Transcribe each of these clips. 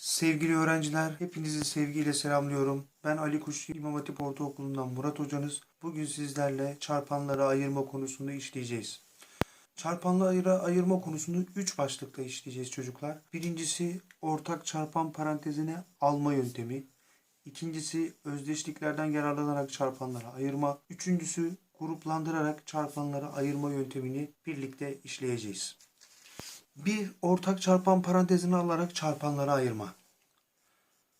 Sevgili öğrenciler, hepinizi sevgiyle selamlıyorum. Ben Ali Kuş İmam Hatip Ortaokulu'ndan Murat hocanız. Bugün sizlerle çarpanları ayırma konusunu işleyeceğiz. Çarpanları ayırma konusunu 3 başlıkta işleyeceğiz çocuklar. Birincisi ortak çarpan parantezine alma yöntemi. İkincisi özdeşliklerden yararlanarak çarpanları ayırma. Üçüncüsü gruplandırarak çarpanları ayırma yöntemini birlikte işleyeceğiz. Bir ortak çarpan parantezini alarak çarpanları ayırma.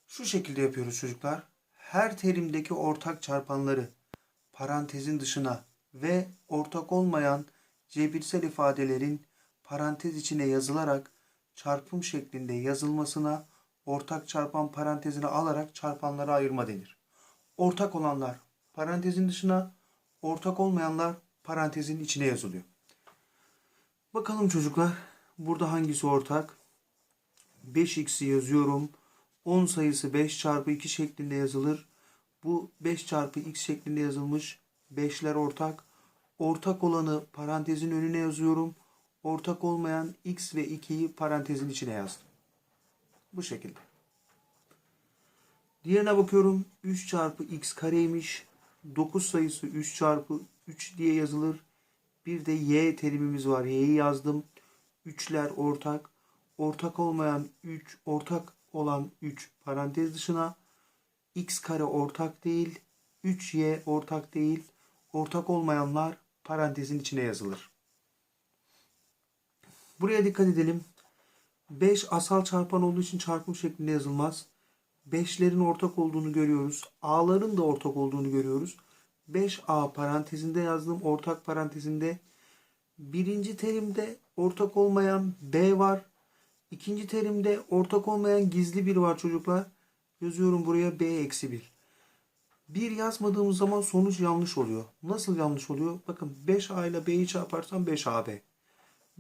Şu şekilde yapıyoruz çocuklar. Her terimdeki ortak çarpanları parantezin dışına ve ortak olmayan cebirsel ifadelerin parantez içine yazılarak çarpım şeklinde yazılmasına ortak çarpan parantezini alarak çarpanları ayırma denir. Ortak olanlar parantezin dışına, ortak olmayanlar parantezin içine yazılıyor. Bakalım çocuklar. Burada hangisi ortak? 5x'i yazıyorum. 10 sayısı 5 çarpı 2 şeklinde yazılır. Bu 5 çarpı x şeklinde yazılmış. 5'ler ortak. Ortak olanı parantezin önüne yazıyorum. Ortak olmayan x ve 2'yi parantezin içine yazdım. Bu şekilde. Diğerine bakıyorum. 3 çarpı x kareymiş. 9 sayısı 3 çarpı 3 diye yazılır. Bir de y terimimiz var. Y'yi yazdım. 3'ler ortak. Ortak olmayan 3, ortak olan 3 parantez dışına. x kare ortak değil. 3y ortak değil. Ortak olmayanlar parantezin içine yazılır. Buraya dikkat edelim. 5 asal çarpan olduğu için çarpım şeklinde yazılmaz. 5'lerin ortak olduğunu görüyoruz. A'ların da ortak olduğunu görüyoruz. 5A parantezinde yazdım. Ortak parantezinde. Birinci terimde ortak olmayan B var. İkinci terimde ortak olmayan gizli bir var çocuklar. Yazıyorum buraya B eksi 1. 1 yazmadığımız zaman sonuç yanlış oluyor. Nasıl yanlış oluyor? Bakın 5A ile B'yi çarparsam 5AB.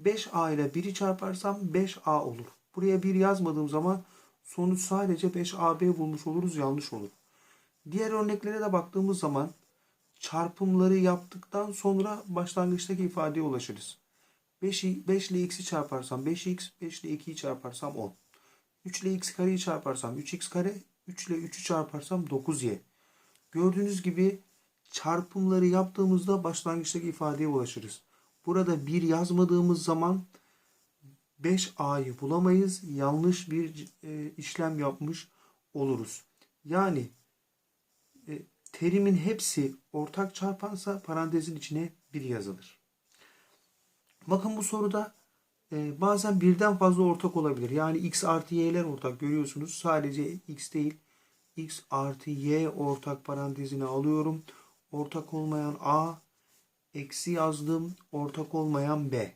5A ile 1'i çarparsam 5A olur. Buraya 1 yazmadığım zaman sonuç sadece 5AB bulmuş oluruz yanlış olur. Diğer örneklere de baktığımız zaman çarpımları yaptıktan sonra başlangıçtaki ifadeye ulaşırız. 5, 5 ile x'i çarparsam 5x, 5 ile 2'yi çarparsam 10. 3 ile x kareyi çarparsam 3x kare, 3 ile 3'ü çarparsam 9y. Gördüğünüz gibi çarpımları yaptığımızda başlangıçtaki ifadeye ulaşırız. Burada 1 yazmadığımız zaman 5a'yı bulamayız. Yanlış bir e, işlem yapmış oluruz. Yani terimin hepsi ortak çarpansa parantezin içine 1 yazılır. Bakın bu soruda e, bazen birden fazla ortak olabilir. Yani x artı y'ler ortak görüyorsunuz. Sadece x değil x artı y ortak parantezine alıyorum. Ortak olmayan a eksi yazdım. Ortak olmayan b.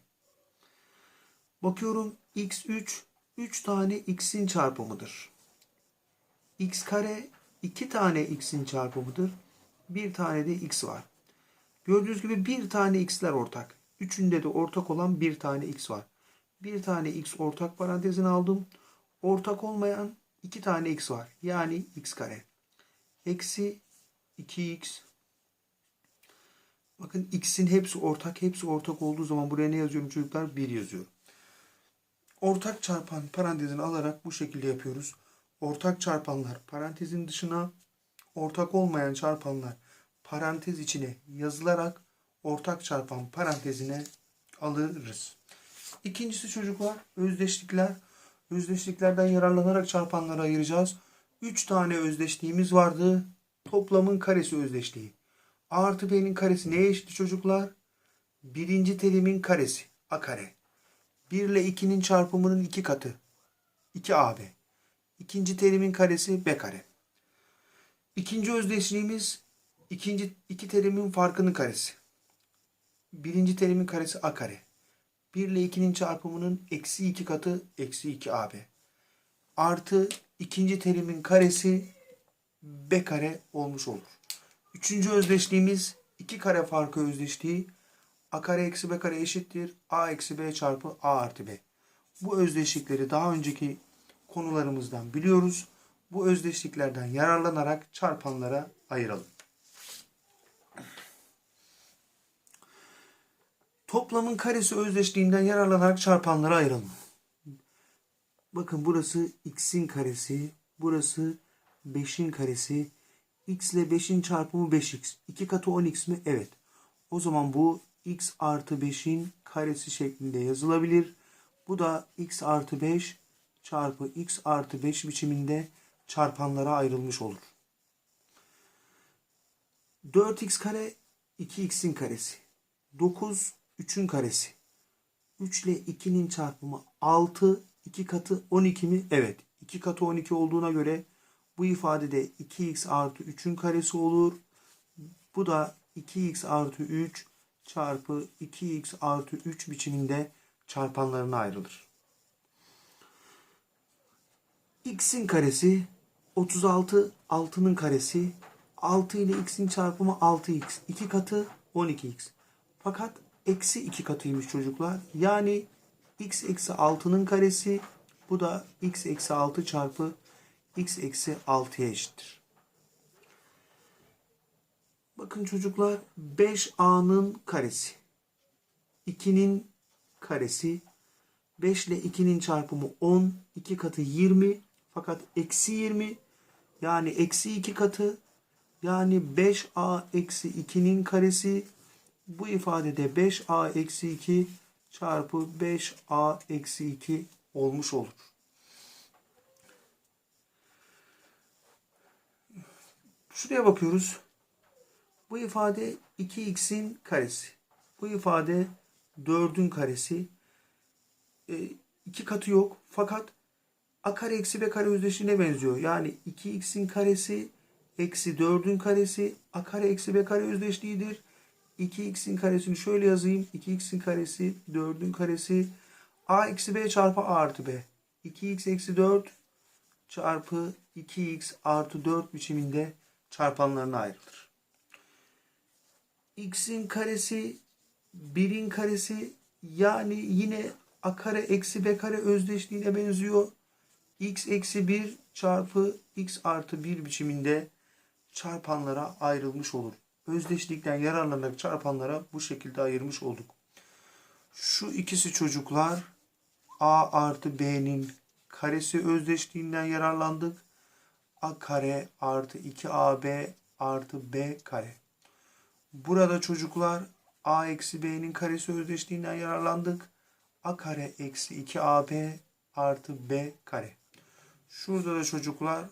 Bakıyorum x3 3 tane x'in çarpımıdır. x kare 2 tane x'in çarpımıdır. Bir tane de x var. Gördüğünüz gibi bir tane x'ler ortak. Üçünde de ortak olan bir tane x var. Bir tane x ortak parantezine aldım. Ortak olmayan iki tane x var. Yani x kare. Eksi 2x. Bakın x'in hepsi ortak. Hepsi ortak olduğu zaman buraya ne yazıyorum çocuklar? 1 yazıyorum. Ortak çarpan parantezini alarak bu şekilde yapıyoruz. Ortak çarpanlar parantezin dışına, ortak olmayan çarpanlar parantez içine yazılarak ortak çarpan parantezine alırız. İkincisi çocuklar özdeşlikler. Özdeşliklerden yararlanarak çarpanları ayıracağız. 3 tane özdeşliğimiz vardı. Toplamın karesi özdeşliği. A artı B'nin karesi neye eşit çocuklar? Birinci terimin karesi. A kare. 1 ile 2'nin çarpımının 2 katı. 2AB. İkinci terimin karesi B kare. İkinci özdeşliğimiz ikinci iki terimin farkının karesi. Birinci terimin karesi A kare. 1 ile 2'nin çarpımının eksi 2 katı eksi 2AB. Artı ikinci terimin karesi B kare olmuş olur. Üçüncü özdeşliğimiz 2 kare farkı özdeşliği. A kare eksi B kare eşittir. A eksi B çarpı A artı B. Bu özdeşlikleri daha önceki konularımızdan biliyoruz. Bu özdeşliklerden yararlanarak çarpanlara ayıralım. Toplamın karesi özdeşliğinden yararlanarak çarpanlara ayıralım. Bakın burası x'in karesi. Burası 5'in karesi. x ile 5'in çarpımı 5x. 2 katı 10x mi? Evet. O zaman bu x artı 5'in karesi şeklinde yazılabilir. Bu da x artı 5 çarpı x artı 5 biçiminde çarpanlara ayrılmış olur. 4x kare 2x'in karesi. 9 3'ün karesi. 3 ile 2'nin çarpımı 6. 2 katı 12 mi? Evet. 2 katı 12 olduğuna göre bu ifadede 2x artı 3'ün karesi olur. Bu da 2x artı 3 çarpı 2x artı 3 biçiminde çarpanlarına ayrılır. X'in karesi 36 6'nın karesi 6 ile x'in çarpımı 6x. 2 katı 12x. Fakat eksi 2 katıymış çocuklar. Yani x eksi 6'nın karesi bu da x eksi 6 çarpı x eksi 6'ya eşittir. Bakın çocuklar 5a'nın karesi. 2'nin karesi 5 ile 2'nin çarpımı 10. 2 katı 20. Fakat eksi 20 yani eksi 2 katı yani 5a eksi 2'nin karesi bu ifadede 5a eksi 2 çarpı 5a eksi 2 olmuş olur. Şuraya bakıyoruz. Bu ifade 2x'in karesi. Bu ifade 4'ün karesi. E, iki katı yok. Fakat a kare eksi b kare özdeşliğine benziyor. Yani 2x'in karesi eksi 4'ün karesi a kare eksi b kare özdeşliğidir. 2x'in karesini şöyle yazayım. 2x'in karesi 4'ün karesi a eksi b çarpı a artı b. 2x eksi 4 çarpı 2x artı 4 biçiminde çarpanlarına ayrılır. x'in karesi 1'in karesi yani yine a kare eksi b kare özdeşliğine benziyor. X eksi 1 çarpı x artı 1 biçiminde çarpanlara ayrılmış olur. Özdeşlikten yararlanarak çarpanlara bu şekilde ayırmış olduk. Şu ikisi çocuklar a artı b'nin karesi özdeşliğinden yararlandık. a kare artı 2ab artı b kare. Burada çocuklar a eksi b'nin karesi özdeşliğinden yararlandık. a kare eksi 2ab artı b kare. Şurada da çocuklar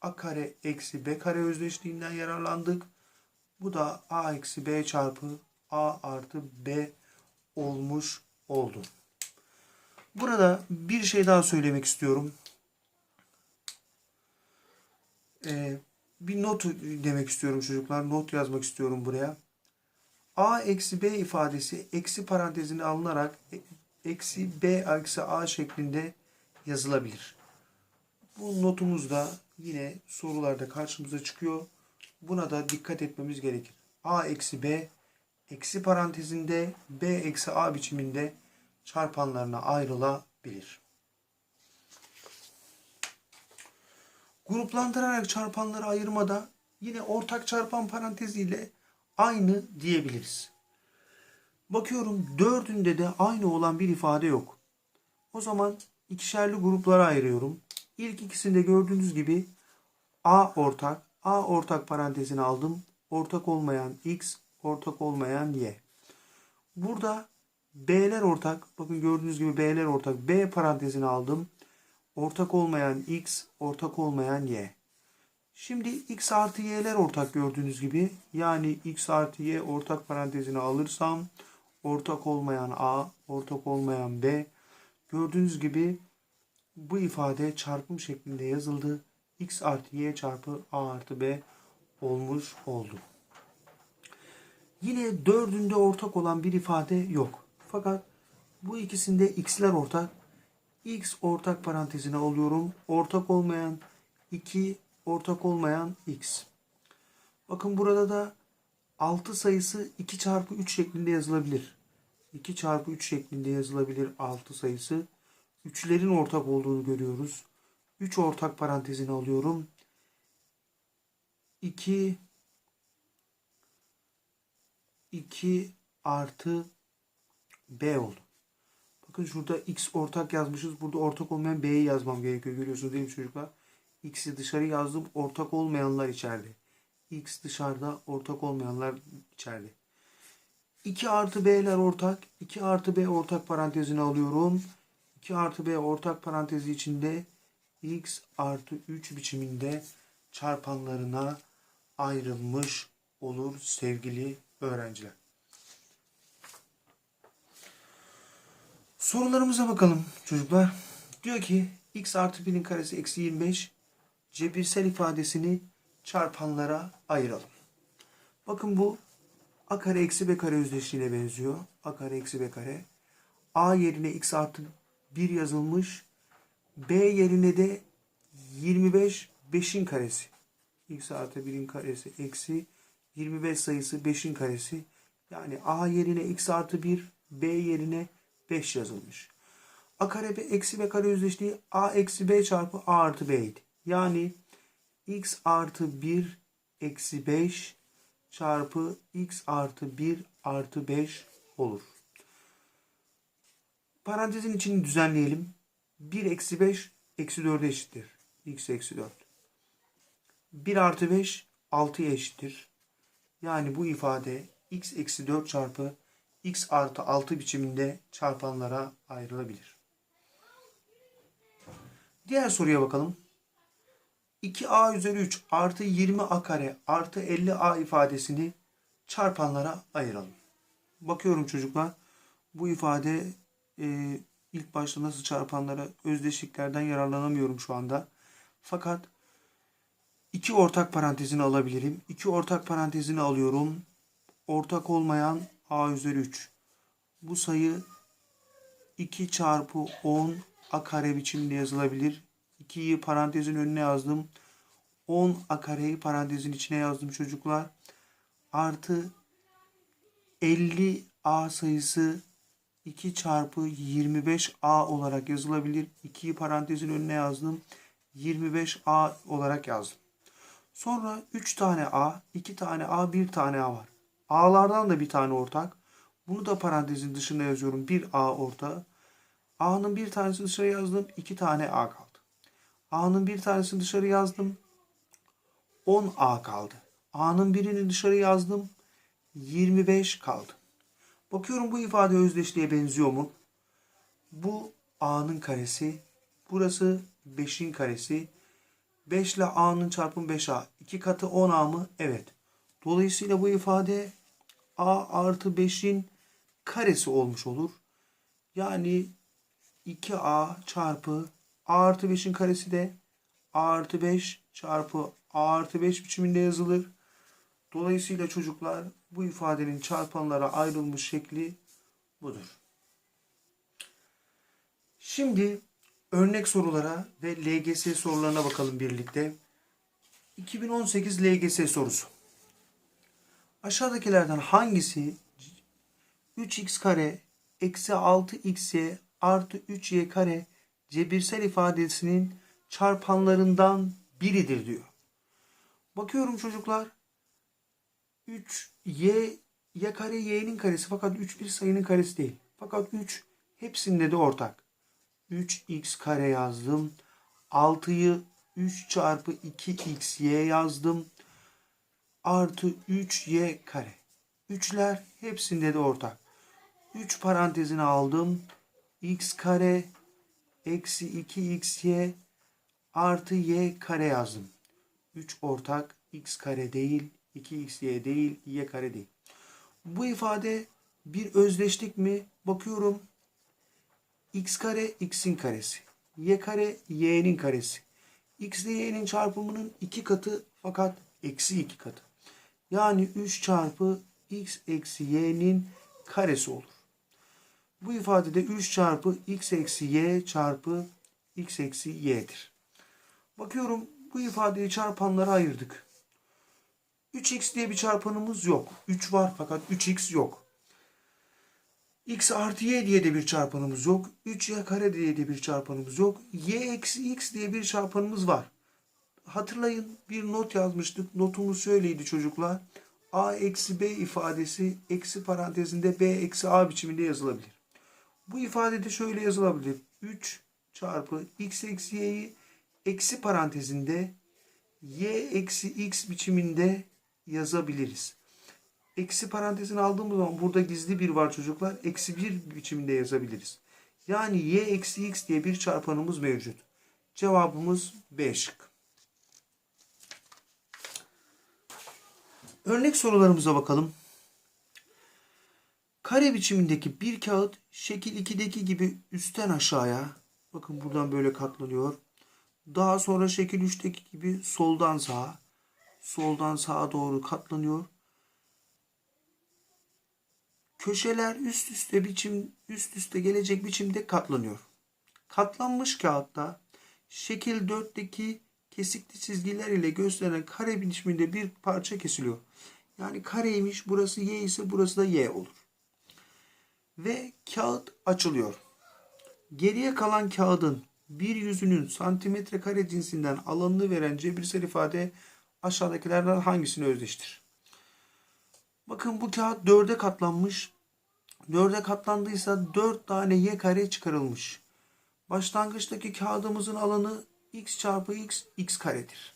a kare eksi b kare özdeşliğinden yararlandık. Bu da a eksi b çarpı a artı b olmuş oldu. Burada bir şey daha söylemek istiyorum. Ee, bir not demek istiyorum çocuklar. Not yazmak istiyorum buraya. a eksi b ifadesi eksi parantezine alınarak e, eksi b eksi a şeklinde yazılabilir. Bu notumuz da yine sorularda karşımıza çıkıyor. Buna da dikkat etmemiz gerekir. a eksi b eksi parantezinde b eksi a biçiminde çarpanlarına ayrılabilir. Gruplandırarak çarpanları ayırmada yine ortak çarpan paranteziyle aynı diyebiliriz. Bakıyorum dördünde de aynı olan bir ifade yok. O zaman ikişerli gruplara ayırıyorum. İlk ikisinde gördüğünüz gibi A ortak, A ortak parantezini aldım. Ortak olmayan X, ortak olmayan Y. Burada B'ler ortak. Bakın gördüğünüz gibi B'ler ortak. B parantezini aldım. Ortak olmayan X, ortak olmayan Y. Şimdi X artı Y'ler ortak gördüğünüz gibi. Yani X artı Y ortak parantezini alırsam ortak olmayan A, ortak olmayan B. Gördüğünüz gibi bu ifade çarpım şeklinde yazıldı. X artı Y çarpı A artı B olmuş oldu. Yine dördünde ortak olan bir ifade yok. Fakat bu ikisinde x'ler ortak. x ortak parantezine alıyorum. Ortak olmayan 2 ortak olmayan x. Bakın burada da 6 sayısı 2 çarpı 3 şeklinde yazılabilir. 2 çarpı 3 şeklinde yazılabilir 6 sayısı. Üçlerin ortak olduğunu görüyoruz. 3 ortak parantezine alıyorum. 2 2 artı B oldu. Bakın şurada x ortak yazmışız. Burada ortak olmayan b'yi yazmam gerekiyor. Görüyorsunuz değil mi çocuklar? x'i dışarı yazdım. Ortak olmayanlar içeride. x dışarıda. Ortak olmayanlar içeride. 2 artı b'ler ortak. 2 artı b ortak parantezine alıyorum. 2 artı b ortak parantezi içinde x artı 3 biçiminde çarpanlarına ayrılmış olur sevgili öğrenciler. Sorularımıza bakalım çocuklar. Diyor ki x artı 1'in karesi eksi 25 cebirsel ifadesini çarpanlara ayıralım. Bakın bu a kare eksi b kare özdeşliğine benziyor. a kare eksi b kare. a yerine x artı 1 yazılmış. b yerine de 25 5'in karesi. x artı 1'in karesi eksi 25 sayısı 5'in karesi. Yani a yerine x artı 1, b yerine 5 yazılmış. A kare b eksi b kare özdeşliği a eksi b çarpı a artı b idi. Yani x artı 1 eksi 5 çarpı x artı 1 artı 5 olur. Parantezin içini düzenleyelim. 1 eksi 5 eksi 4'e eşittir. x eksi 4. 1 artı 5 6'ya eşittir. Yani bu ifade x eksi 4 çarpı x artı 6 biçiminde çarpanlara ayrılabilir. Diğer soruya bakalım. 2a üzeri 3 artı 20a kare artı 50a ifadesini çarpanlara ayıralım. Bakıyorum çocuklar. Bu ifade e, ilk başta nasıl çarpanlara özdeşliklerden yararlanamıyorum şu anda. Fakat iki ortak parantezini alabilirim. İki ortak parantezini alıyorum. Ortak olmayan a üzeri 3. Bu sayı 2 çarpı 10 a kare biçiminde yazılabilir. 2'yi parantezin önüne yazdım. 10 a kareyi parantezin içine yazdım çocuklar. Artı 50 a sayısı 2 çarpı 25 a olarak yazılabilir. 2'yi parantezin önüne yazdım. 25 a olarak yazdım. Sonra 3 tane a, 2 tane a, 1 tane a var. A'lardan da bir tane ortak. Bunu da parantezin dışına yazıyorum. Bir A orta. A'nın bir tanesini dışarı yazdım. iki tane A kaldı. A'nın bir tanesini dışarı yazdım. 10 A kaldı. A'nın birini dışarı yazdım. 25 kaldı. Bakıyorum bu ifade özdeşliğe benziyor mu? Bu A'nın karesi. Burası 5'in karesi. 5 ile A'nın çarpımı 5A. 2 katı 10A mı? Evet. Dolayısıyla bu ifade A artı 5'in karesi olmuş olur. Yani 2A çarpı A artı 5'in karesi de A artı 5 çarpı A artı 5 biçiminde yazılır. Dolayısıyla çocuklar bu ifadenin çarpanlara ayrılmış şekli budur. Şimdi örnek sorulara ve LGS sorularına bakalım birlikte. 2018 LGS sorusu. Aşağıdakilerden hangisi 3x kare eksi 6xy artı 3y kare cebirsel ifadesinin çarpanlarından biridir diyor. Bakıyorum çocuklar. 3 y y kare y'nin karesi fakat 3 bir sayının karesi değil. Fakat 3 hepsinde de ortak. 3x kare yazdım. 6'yı 3 çarpı 2xy yazdım. Artı 3y kare. 3'ler hepsinde de ortak. 3 parantezine aldım. x kare eksi 2xy artı y kare yazdım. 3 ortak x kare değil, 2xy değil, y kare değil. Bu ifade bir özdeşlik mi? Bakıyorum. x kare x'in karesi. y kare y'nin karesi. x ile y'nin çarpımının iki katı fakat eksi iki katı. Yani 3 çarpı x eksi y'nin karesi olur. Bu ifadede 3 çarpı x eksi y çarpı x eksi y'dir. Bakıyorum bu ifadeyi çarpanlara ayırdık. 3x diye bir çarpanımız yok. 3 var fakat 3x yok. x artı y diye de bir çarpanımız yok. 3y kare diye de bir çarpanımız yok. y eksi x diye bir çarpanımız var. Hatırlayın bir not yazmıştık. Notumuz şöyleydi çocuklar. a eksi b ifadesi eksi parantezinde b eksi a biçiminde yazılabilir. Bu ifade de şöyle yazılabilir. 3 çarpı x eksi y'yi eksi parantezinde y eksi x biçiminde yazabiliriz. Eksi parantezini aldığımız zaman burada gizli bir var çocuklar. Eksi bir biçiminde yazabiliriz. Yani y eksi x diye bir çarpanımız mevcut. Cevabımız B şık. Örnek sorularımıza bakalım. Kare biçimindeki bir kağıt şekil 2'deki gibi üstten aşağıya bakın buradan böyle katlanıyor. Daha sonra şekil 3'teki gibi soldan sağa soldan sağa doğru katlanıyor. Köşeler üst üste biçim üst üste gelecek biçimde katlanıyor. Katlanmış kağıtta şekil 4'teki kesikli çizgiler ile gösterilen kare biçiminde bir parça kesiliyor. Yani kareymiş burası y ise burası da y olur. Ve kağıt açılıyor. Geriye kalan kağıdın bir yüzünün santimetre kare cinsinden alanını veren cebirsel ifade aşağıdakilerden hangisini özdeştir? Bakın bu kağıt dörde katlanmış. Dörde katlandıysa dört tane y kare çıkarılmış. Başlangıçtaki kağıdımızın alanı x çarpı x x karedir.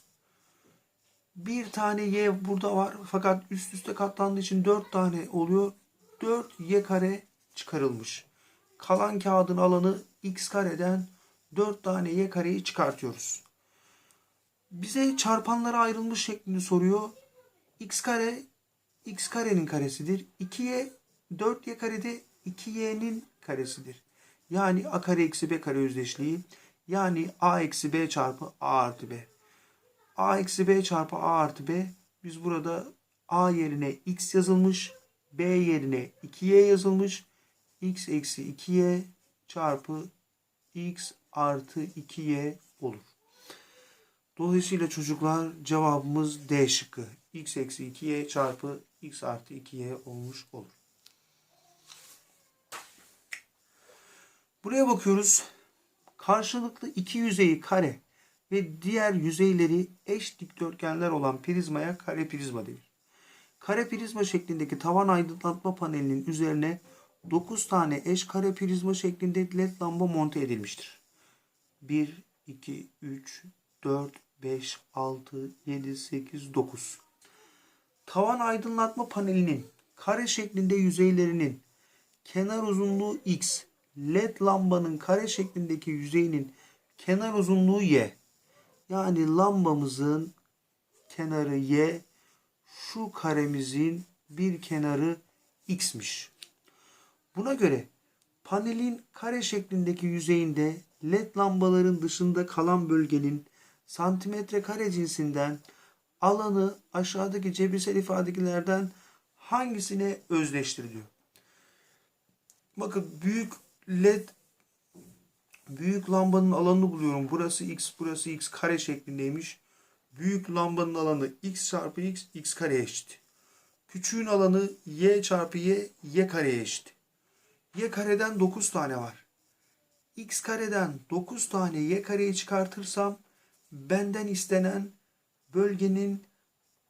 Bir tane y burada var fakat üst üste katlandığı için dört tane oluyor. 4 y kare çıkarılmış. Kalan kağıdın alanı x kareden 4 tane y kareyi çıkartıyoruz. Bize çarpanlara ayrılmış şeklini soruyor. x kare x karenin karesidir. 2y 4y karede 2y'nin karesidir. Yani a kare eksi b kare özdeşliği. Yani a eksi b çarpı a artı b. a eksi b çarpı a artı b. Biz burada a yerine x yazılmış. b yerine 2y yazılmış. x eksi 2y çarpı x artı 2y olur. Dolayısıyla çocuklar cevabımız D şıkkı. x eksi 2y çarpı x artı 2y olmuş olur. Buraya bakıyoruz. Karşılıklı iki yüzeyi kare ve diğer yüzeyleri eş dikdörtgenler olan prizmaya kare prizma denir. Kare prizma şeklindeki tavan aydınlatma panelinin üzerine 9 tane eş kare prizma şeklinde led lamba monte edilmiştir. 1, 2, 3, 4, 5, 6, 7, 8, 9. Tavan aydınlatma panelinin kare şeklinde yüzeylerinin kenar uzunluğu x, led lambanın kare şeklindeki yüzeyinin kenar uzunluğu y. Yani lambamızın kenarı y, şu karemizin bir kenarı x'miş. Buna göre panelin kare şeklindeki yüzeyinde led lambaların dışında kalan bölgenin santimetre kare cinsinden alanı aşağıdaki cebirsel ifadelerden hangisine özdeştiriliyor? Bakın büyük led büyük lambanın alanını buluyorum. Burası x, burası x kare şeklindeymiş. Büyük lambanın alanı x çarpı x, x kare eşit. Küçüğün alanı y çarpı y, y kare eşit. y kareden 9 tane var. x kareden 9 tane y kareyi çıkartırsam benden istenen bölgenin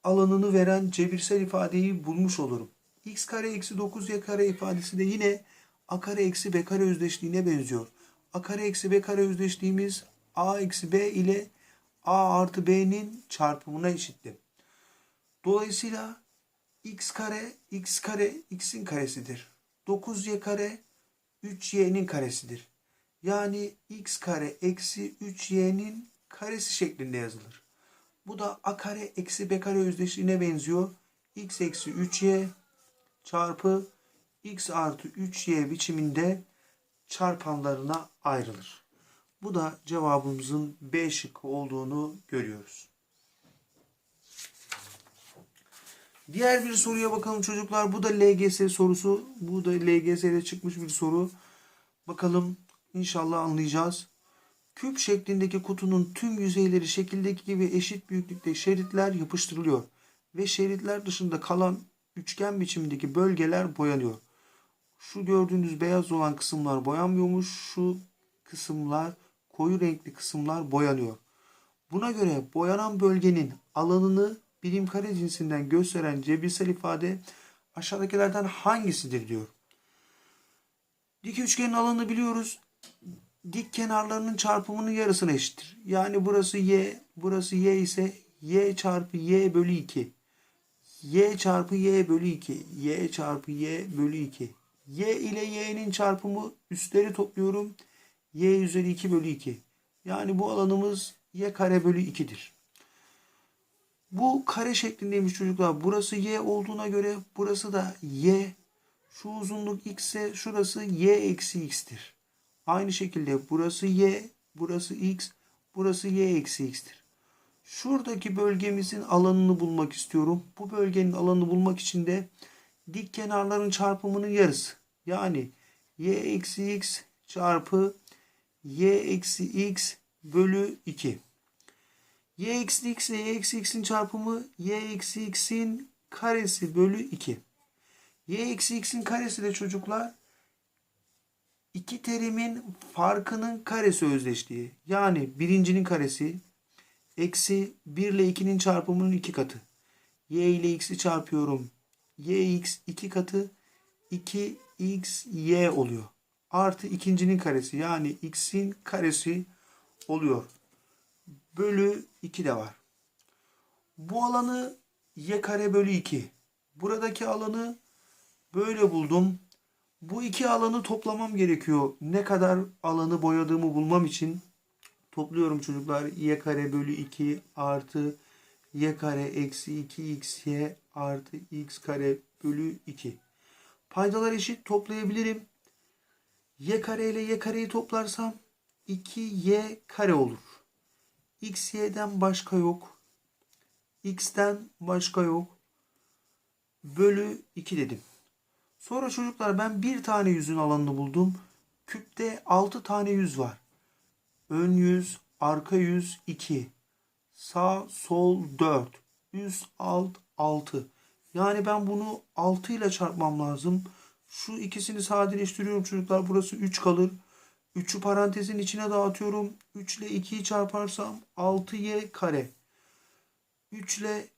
alanını veren cebirsel ifadeyi bulmuş olurum. x kare eksi 9 y kare ifadesi de yine a kare eksi b kare özdeşliğine benziyor. a kare eksi b kare özdeşliğimiz a eksi b ile a artı b'nin çarpımına eşitti. Dolayısıyla x kare x kare x'in karesidir. 9y kare 3y'nin karesidir. Yani x kare eksi 3y'nin karesi şeklinde yazılır. Bu da a kare eksi b kare özdeşliğine benziyor. x eksi 3y çarpı x artı 3y biçiminde çarpanlarına ayrılır. Bu da cevabımızın B şıkkı olduğunu görüyoruz. Diğer bir soruya bakalım çocuklar. Bu da LGS sorusu. Bu da LGS'de çıkmış bir soru. Bakalım inşallah anlayacağız. Küp şeklindeki kutunun tüm yüzeyleri şekildeki gibi eşit büyüklükte şeritler yapıştırılıyor ve şeritler dışında kalan üçgen biçimindeki bölgeler boyanıyor. Şu gördüğünüz beyaz olan kısımlar boyanmıyormuş. Şu kısımlar koyu renkli kısımlar boyanıyor. Buna göre boyanan bölgenin alanını birim kare cinsinden gösteren cebirsel ifade aşağıdakilerden hangisidir diyor. Dik üçgenin alanını biliyoruz. Dik kenarlarının çarpımının yarısına eşittir. Yani burası y, burası y ise y çarpı y bölü 2. y çarpı y bölü 2. y çarpı y bölü 2. y ile y'nin çarpımı üstleri topluyorum. y üzeri 2 bölü 2. Yani bu alanımız y kare bölü 2'dir. Bu kare şeklindeymiş çocuklar. Burası y olduğuna göre burası da y. Şu uzunluk x ise şurası y eksi x'tir. Aynı şekilde burası y, burası x, burası y eksi x'tir. Şuradaki bölgemizin alanını bulmak istiyorum. Bu bölgenin alanını bulmak için de dik kenarların çarpımının yarısı. Yani y eksi x çarpı y eksi x bölü 2. y eksi x ile y eksi x'in çarpımı y eksi x'in karesi bölü 2. y eksi x'in karesi de çocuklar iki terimin farkının karesi özdeşliği. Yani birincinin karesi eksi 1 ile 2'nin çarpımının 2 katı. y ile x'i çarpıyorum. yx 2 katı 2xy oluyor. Artı ikincinin karesi yani x'in karesi oluyor. Bölü 2 de var. Bu alanı y kare bölü 2. Buradaki alanı böyle buldum. Bu iki alanı toplamam gerekiyor. Ne kadar alanı boyadığımı bulmam için topluyorum çocuklar. y kare bölü 2 artı y kare eksi 2xy artı x kare bölü 2. Paydalar eşit toplayabilirim. y kare ile y kareyi toplarsam 2y kare olur. x y'den başka yok. x'ten başka yok. Bölü 2 dedim. Sonra çocuklar ben bir tane yüzün alanını buldum. Küpte 6 tane yüz var. Ön yüz, arka yüz 2. Sağ, sol 4. Üst, alt 6. Yani ben bunu 6 ile çarpmam lazım. Şu ikisini sadeleştiriyorum çocuklar. Burası 3 kalır. 3'ü parantezin içine dağıtıyorum. 3 ile 2'yi çarparsam 6y kare. 3 ile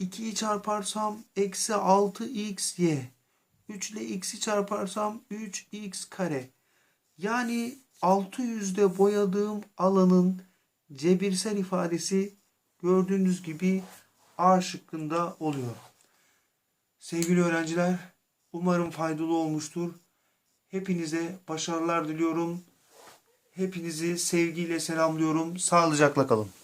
2'yi çarparsam eksi 6xy. 3 ile x'i çarparsam 3x kare. Yani 600'de boyadığım alanın cebirsel ifadesi gördüğünüz gibi A şıkkında oluyor. Sevgili öğrenciler, umarım faydalı olmuştur. Hepinize başarılar diliyorum. Hepinizi sevgiyle selamlıyorum. Sağlıcakla kalın.